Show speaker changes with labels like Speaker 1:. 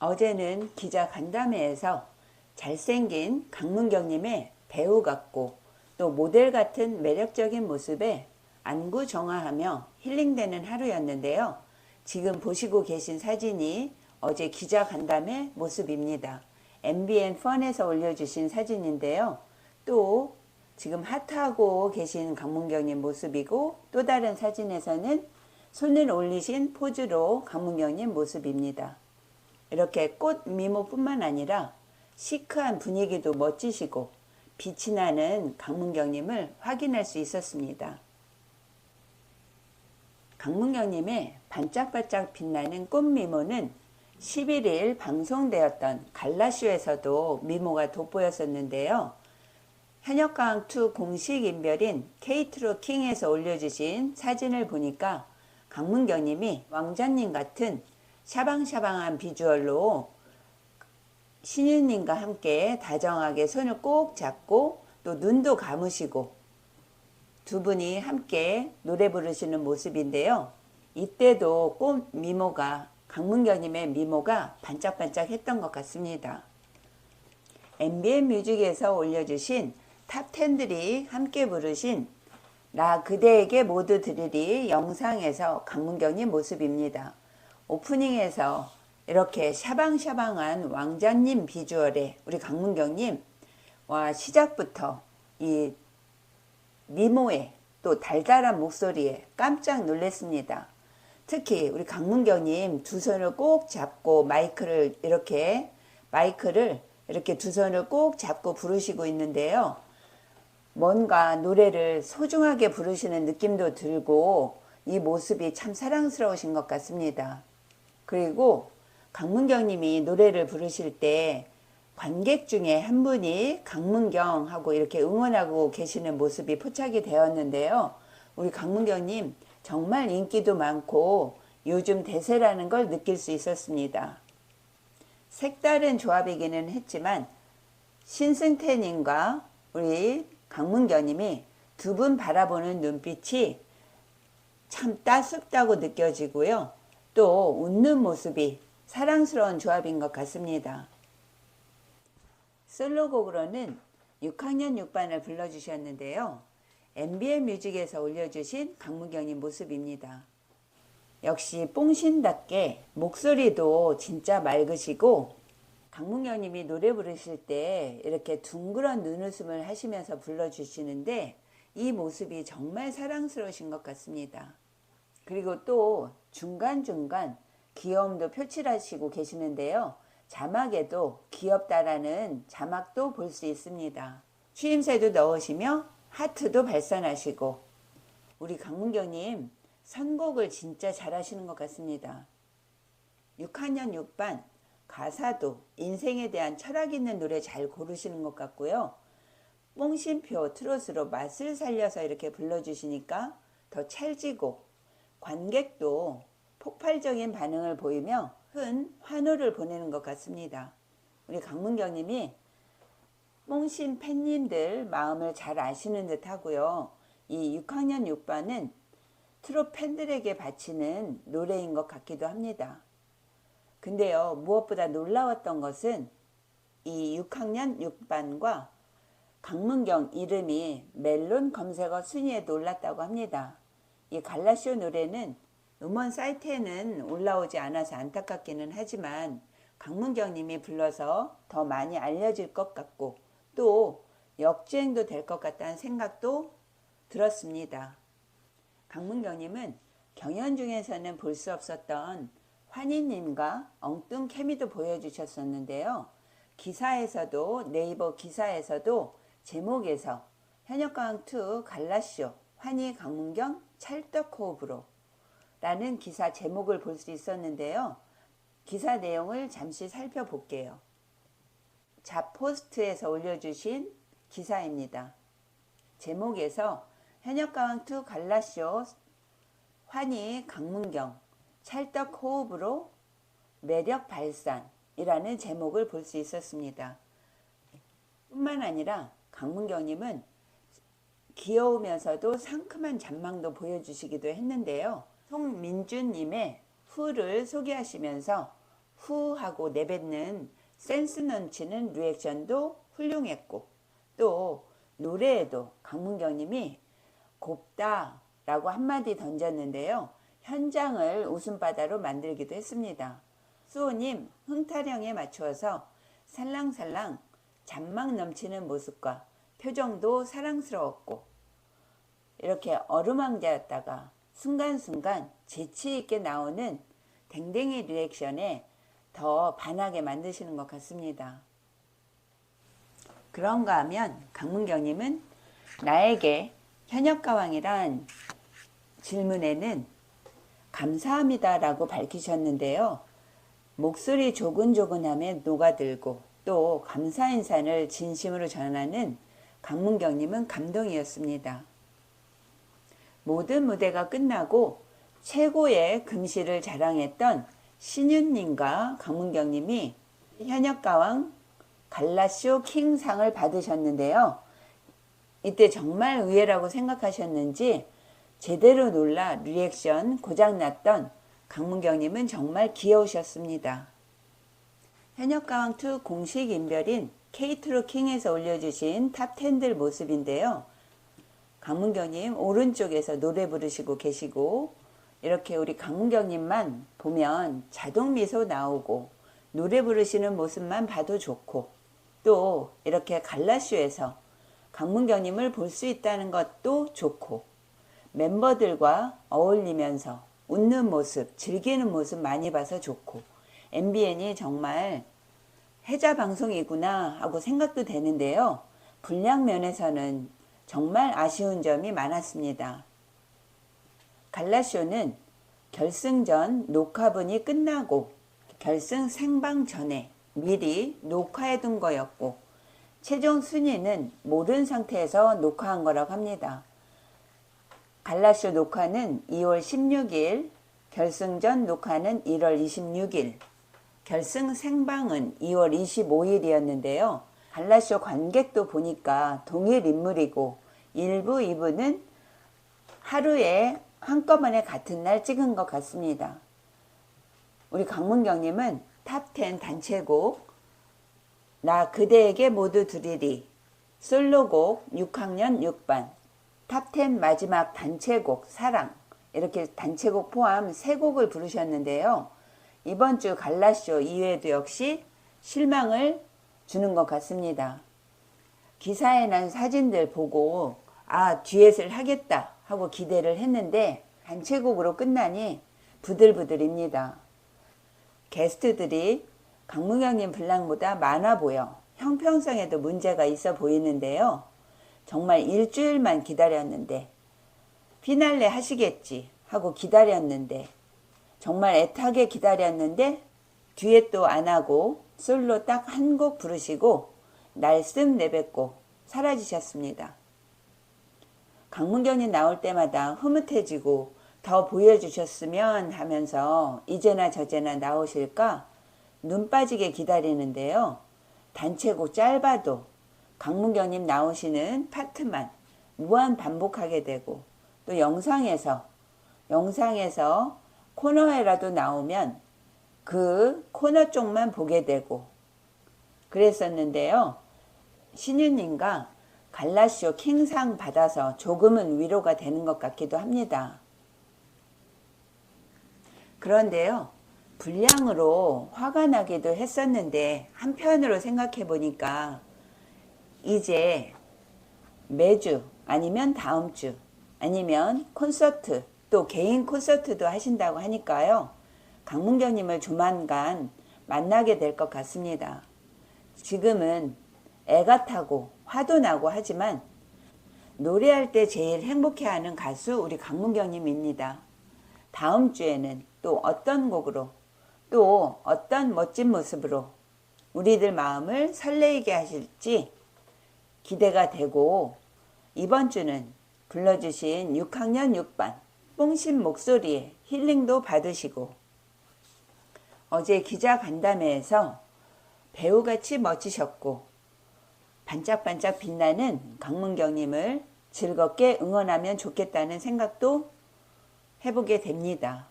Speaker 1: 어제는 기자 간담회에서 잘생긴 강문경님의 배우 같고 또 모델 같은 매력적인 모습에 안구 정화하며 힐링되는 하루였는데요. 지금 보시고 계신 사진이 어제 기자 간담회 모습입니다. MBN 펀에서 올려주신 사진인데요. 또 지금 하트하고 계신 강문경님 모습이고 또 다른 사진에서는 손을 올리신 포즈로 강문경님 모습입니다. 이렇게 꽃 미모뿐만 아니라 시크한 분위기도 멋지시고 빛이 나는 강문경님을 확인할 수 있었습니다. 강문경님의 반짝반짝 빛나는 꽃 미모는 11일 방송되었던 갈라쇼에서도 미모가 돋보였었는데요. 현역가왕2 공식 인별인 케이트로 킹에서 올려주신 사진을 보니까 강문경님이 왕자님 같은 샤방샤방한 비주얼로 신유님과 함께 다정하게 손을 꼭 잡고 또 눈도 감으시고 두 분이 함께 노래 부르시는 모습인데요. 이때도 꽃 미모가 강문경님의 미모가 반짝반짝 했던 것 같습니다. MBN 뮤직에서 올려주신 탑10들이 함께 부르신 나 그대에게 모두 드리리 영상에서 강문경님 모습입니다. 오프닝에서 이렇게 샤방샤방한 왕자님 비주얼의 우리 강문경님 와 시작부터 이 미모에 또 달달한 목소리에 깜짝 놀랐습니다. 특히 우리 강문경님 두 손을 꼭 잡고 마이크를 이렇게 마이크를 이렇게 두 손을 꼭 잡고 부르시고 있는데요. 뭔가 노래를 소중하게 부르시는 느낌도 들고 이 모습이 참 사랑스러우신 것 같습니다. 그리고 강문경님이 노래를 부르실 때 관객 중에 한 분이 강문경 하고 이렇게 응원하고 계시는 모습이 포착이 되었는데요. 우리 강문경님 정말 인기도 많고 요즘 대세라는 걸 느낄 수 있었습니다. 색다른 조합이기는 했지만 신승태님과 우리 강문경님이 두 분 바라보는 눈빛이 참 따숩다고 느껴지고요. 또 웃는 모습이 사랑스러운 조합인 것 같습니다. 솔로곡으로는 6학년 6반을 불러주셨는데요. MBN 뮤직에서 올려주신 강문경님 모습입니다. 역시 뽕신답게 목소리도 진짜 맑으시고 강문경님이 노래 부르실 때 이렇게 둥그런 눈웃음을 하시면서 불러주시는데 이 모습이 정말 사랑스러우신 것 같습니다. 그리고 또 중간중간 귀여움도 표출하시고 계시는데요. 자막에도 귀엽다라는 자막도 볼 수 있습니다. 추임새도 넣으시며 하트도 발산하시고 우리 강문경님 선곡을 진짜 잘하시는 것 같습니다. 6학년 6반 가사도 인생에 대한 철학 있는 노래 잘 고르시는 것 같고요. 뽕심표 트롯으로 맛을 살려서 이렇게 불러주시니까 더 찰지고 관객도 폭발적인 반응을 보이며 큰 환호를 보내는 것 같습니다. 우리 강문경님이 뽕신 팬님들 마음을 잘 아시는 듯 하고요. 이 6학년 6반은 트롯 팬들에게 바치는 노래인 것 같기도 합니다. 근데요, 무엇보다 놀라웠던 것은 이 6학년 6반과 강문경 이름이 멜론 검색어 순위에 놀랐다고 합니다. 이 갈라쇼 노래는 음원 사이트에는 올라오지 않아서 안타깝기는 하지만 강문경 님이 불러서 더 많이 알려질 것 같고 또 역주행도 될 것 같다는 생각도 들었습니다. 강문경 님은 경연 중에서는 볼 수 없었던 환희님과 엉뚱 케미도 보여주셨었는데요. 기사에서도 네이버 기사에서도 제목에서 현역강2 갈라쇼 환희 강문경 찰떡 호흡으로 라는 기사 제목을 볼 수 있었는데요. 기사 내용을 잠시 살펴볼게요. 자포스트에서 올려주신 기사입니다. 제목에서 현역가왕2 갈라쇼 환희 강문경 찰떡 호흡으로 매력 발산이라는 제목을 볼 수 있었습니다. 뿐만 아니라 강문경님은 귀여우면서도 상큼한 잔망도 보여주시기도 했는데요. 송민주님의 후를 소개하시면서 후 하고 내뱉는 센스 넘치는 리액션도 훌륭했고 또 노래에도 강문경님이 곱다 라고 한마디 던졌는데요. 현장을 웃음바다로 만들기도 했습니다. 수호님 흥타령에 맞추어서 살랑살랑 잔망 넘치는 모습과 표정도 사랑스러웠고 이렇게 얼음왕자였다가 순간순간 재치있게 나오는 댕댕이 리액션에 더 반하게 만드시는 것 같습니다. 그런가 하면 강문경님은 나에게 현역가왕이란 질문에는 감사합니다 라고 밝히셨는데요. 목소리 조근조근함에 녹아들고 또 감사 인사를 진심으로 전하는 강문경님은 감동이었습니다. 모든 무대가 끝나고 최고의 금시를 자랑했던 신윤님과 강문경님이 현역가왕 갈라쇼 킹상을 받으셨는데요. 이때 정말 의외라고 생각하셨는지 제대로 놀라 리액션 고장났던 강문경님은 정말 귀여우셨습니다. 현역가왕2 공식 인별인 K2로 킹에서 올려주신 탑10들 모습인데요. 강문경님 오른쪽에서 노래 부르시고 계시고 이렇게 우리 강문경님만 보면 자동 미소 나오고 노래 부르시는 모습만 봐도 좋고 또 이렇게 갈라쇼에서 강문경님을 볼 수 있다는 것도 좋고 멤버들과 어울리면서 웃는 모습, 즐기는 모습 많이 봐서 좋고 MBN이 정말 해자 방송이구나 하고 생각도 되는데요. 분량 면에서는 정말 아쉬운 점이 많았습니다. 갈라쇼는 결승전 녹화분이 끝나고 결승 생방 전에 미리 녹화해 둔 거였고 최종 순위는 모른 상태에서 녹화한 거라고 합니다. 갈라쇼 녹화는 2월 16일, 결승전 녹화는 1월 26일, 결승 생방은 2월 25일이었는데요. 갈라쇼 관객도 보니까 동일 인물이고 1부, 2부는 하루에 한꺼번에 같은 날 찍은 것 같습니다. 우리 강문경님은 탑10 단체곡 나 그대에게 모두 드리리 솔로곡 6학년 6반 탑10 마지막 단체곡 사랑 이렇게 단체곡 포함 3곡을 부르셨는데요. 이번 주 갈라쇼 이외에도 역시 실망을 주는 것 같습니다. 기사에 난 사진들 보고 아 듀엣을 하겠다 하고 기대를 했는데 단체곡으로 끝나니 부들부들입니다. 게스트들이 강문경님 분량보다 많아 보여 형평성에도 문제가 있어 보이는데요. 정말 일주일만 기다렸는데 피날레 하시겠지 하고 기다렸는데 정말 애타게 기다렸는데 듀엣도 안 하고 솔로 딱 한 곡 부르시고 날씀 내뱉고 사라지셨습니다. 강문경님 나올 때마다 흐뭇해지고 더 보여주셨으면 하면서 이제나 저제나 나오실까 눈 빠지게 기다리는데요. 단체곡 짧아도 강문경님 나오시는 파트만 무한 반복하게 되고 또 영상에서 영상에서 코너에라도 나오면 그 코너 쪽만 보게 되고 그랬었는데요. 신유님과 갈라쇼 킹상 받아서 조금은 위로가 되는 것 같기도 합니다. 그런데요. 불량으로 화가 나기도 했었는데 한편으로 생각해 보니까 이제 매주 아니면 다음 주 아니면 콘서트 또 개인 콘서트도 하신다고 하니까요. 강문경님을 조만간 만나게 될 것 같습니다. 지금은 애가 타고 화도 나고 하지만 노래할 때 제일 행복해하는 가수 우리 강문경님입니다. 다음 주에는 또 어떤 곡으로 또 어떤 멋진 모습으로 우리들 마음을 설레게 하실지 기대가 되고 이번 주는 불러주신 6학년 6반 뽕신 목소리에 힐링도 받으시고 어제 기자 간담회에서 배우같이 멋지셨고 반짝반짝 빛나는 강문경님을 즐겁게 응원하면 좋겠다는 생각도 해보게 됩니다.